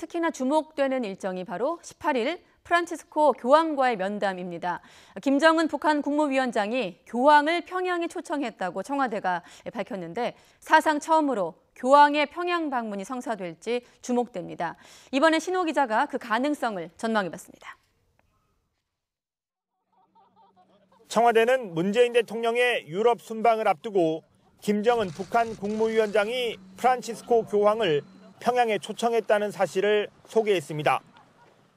특히나 주목되는 일정이 바로 18일 프란치스코 교황과의 면담입니다. 김정은 북한 국무위원장이 교황을 평양에 초청했다고 청와대가 밝혔는데 사상 처음으로 교황의 평양 방문이 성사될지 주목됩니다. 이번에 신호 기자가 그 가능성을 전망해봤습니다. 청와대는 문재인 대통령의 유럽 순방을 앞두고 김정은 북한 국무위원장이 프란치스코 교황을 평양에 초청했다는 사실을 소개했습니다.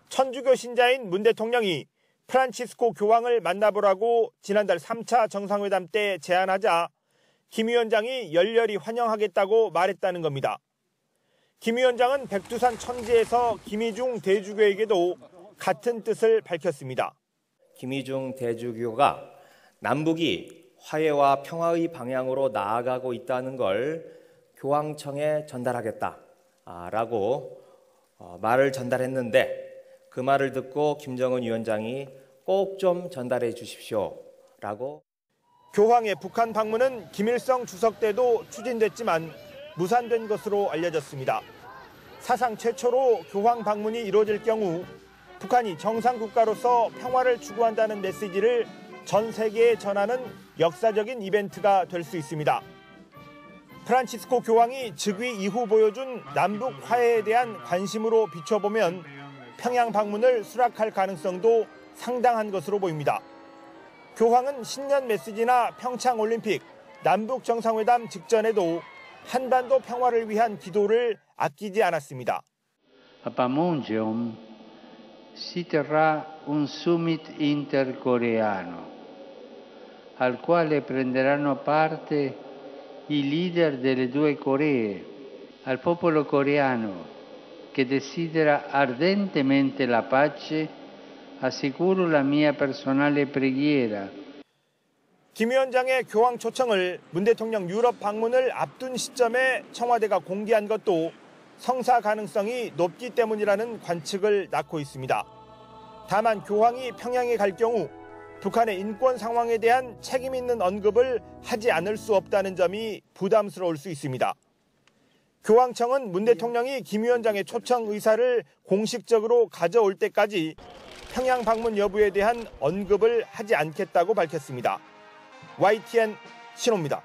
천주교 신자인 문 대통령이 프란치스코 교황을 만나보라고 지난달 3차 정상회담 때 제안하자 김 위원장이 열렬히 환영하겠다고 말했다는 겁니다. 김 위원장은 백두산 천지에서 김희중 대주교에게도 같은 뜻을 밝혔습니다. 김희중 대주교가 남북이 화해와 평화의 방향으로 나아가고 있다는 걸 교황청에 전달하겠다 라고 어, 말을 전달했는데 그 말을 듣고 김정은 위원장이 꼭 좀 전달해 주십시오 라고 교황의 북한 방문은 김일성 주석 때도 추진됐지만 무산된 것으로 알려졌습니다. 사상 최초로 교황 방문이 이루어질 경우 북한이 정상 국가로서 평화를 추구한다는 메시지를 전 세계에 전하는 역사적인 이벤트가 될 수 있습니다. 프란치스코 교황이 즉위 이후 보여준 남북 화해에 대한 관심으로 비춰보면 평양 방문을 수락할 가능성도 상당한 것으로 보입니다. 교황은 신년 메시지나 평창 올림픽, 남북 정상회담 직전에도 한반도 평화를 위한 기도를 아끼지 않았습니다. Pamunjom si terrà un summit intercoreano i leader delle due Coree. Al popolo coreano che desidera ardentemente la pace, assicuro la mia personale preghiera. 김 위원장의 교황 초청을 문 대통령 유럽 방문을 앞둔 시점에 청와대가 공개한 것도 성사 가능성이 높기 때문이라는 관측을 낳고 있습니다. 다만 교황이 평양에 갈 경우 북한의 인권 상황에 대한 책임 있는 언급을 하지 않을 수 없다는 점이 부담스러울 수 있습니다. 교황청은 문 대통령이 김 위원장의 초청 의사를 공식적으로 가져올 때까지 평양 방문 여부에 대한 언급을 하지 않겠다고 밝혔습니다. YTN 신호입니다.